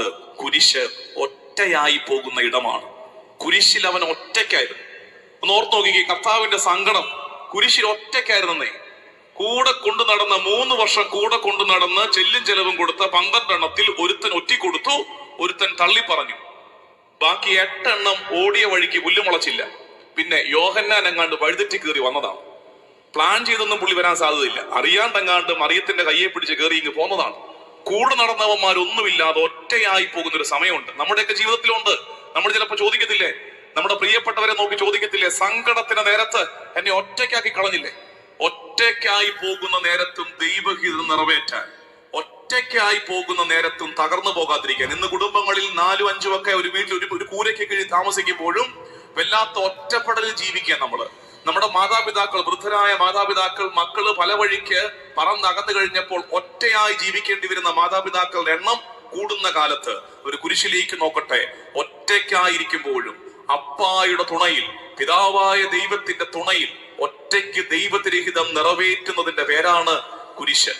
കുരിശ് ഒറ്റയായി പോകുന്ന ഇടമാണ്. കുരിശിൽ അവൻ ഒറ്റയ്ക്കായിരുന്നു. ഒന്ന് ഓർത്ത് നോക്കിക്കേ കർത്താവിന്റെ സങ്കടം കുരിശിൽ ഒറ്റയ്ക്കായിരുന്നേ കൂടെ കൊണ്ടു നടന്ന മൂന്ന് വർഷം കൂടെ കൊണ്ടു നടന്ന് ചെല്ലും ചെലവും കൊടുത്ത പന്ത്രണ്ടെണ്ണത്തിൽ ഒരുത്തൻ ഒറ്റിക്കൊടുത്തു ഒരുത്തൻ തള്ളി പറഞ്ഞു ബാക്കി എട്ടെണ്ണം ഓടിയ വഴിക്ക് പുല്ല് മുളച്ചില്ല പിന്നെ യോഹന്നാൻ എങ്ങാണ്ട് വഴുതെറ്റി കയറി വന്നതാണ്. പ്ലാൻ ചെയ്തൊന്നും പുള്ളി വരാൻ സാധ്യതയില്ല. അറിയാണ്ടെങ്ങാണ്ട് മറിയത്തിന്റെ കയ്യെ പിടിച്ച് കയറി ഇങ്ങ് പോന്നതാണ്. കൂടെ നടന്നവന്മാരൊന്നുമില്ലാതെ ഒറ്റയായി പോകുന്ന ഒരു സമയമുണ്ട്. നമ്മുടെയൊക്കെ ജീവിതത്തിലുണ്ട്. നമ്മൾ ചിലപ്പോൾ ചോദിക്കത്തില്ലേ? നമ്മുടെ പ്രിയപ്പെട്ടവരെ നോക്കി ചോദിക്കത്തില്ലേ? സങ്കടത്തിന്റെ നേരത്ത് എന്നെ ഒറ്റയ്ക്കാക്കി കളഞ്ഞില്ലേ? ഒറ്റയ്ക്കായി പോകുന്ന നേരത്തും ദൈവഹിതം നിറവേറ്റാൻ ഒറ്റയ്ക്കായി പോകുന്ന നേരത്തും തകർന്നു പോകാതിരിക്കാൻ. ഇന്ന് കുടുംബങ്ങളിൽ നാലും അഞ്ചും ഒക്കെ ഒരു വീട്ടിൽ ഒരു ഒരു കൂരയ്ക്ക് കീഴിൽ താമസിക്കുമ്പോഴും വല്ലാത്ത ഒറ്റപ്പെടലിൽ ജീവിക്കാൻ നമ്മൾ. നമ്മുടെ മാതാപിതാക്കൾ വൃദ്ധരായ മാതാപിതാക്കൾ മക്കൾ പല വഴിക്ക് പറന്നകന്നു കഴിഞ്ഞപ്പോൾ ഒറ്റയായി ജീവിക്കേണ്ടി വരുന്ന മാതാപിതാക്കളുടെ എണ്ണം കൂടുന്ന കാലത്ത് ഒരു കുരിശിലേക്ക് നോക്കട്ടെ. ഒറ്റയ്ക്കായിരിക്കുമ്പോഴും അപ്പായുടെ തുണയിൽ പിതാവായ ദൈവത്തിന്റെ തുണയിൽ ഒറ്റയ്ക്ക് ദൈവത്തിരഹിതം നിറവേറ്റുന്നതിന്റെ പേരാണ് കുരിശ്.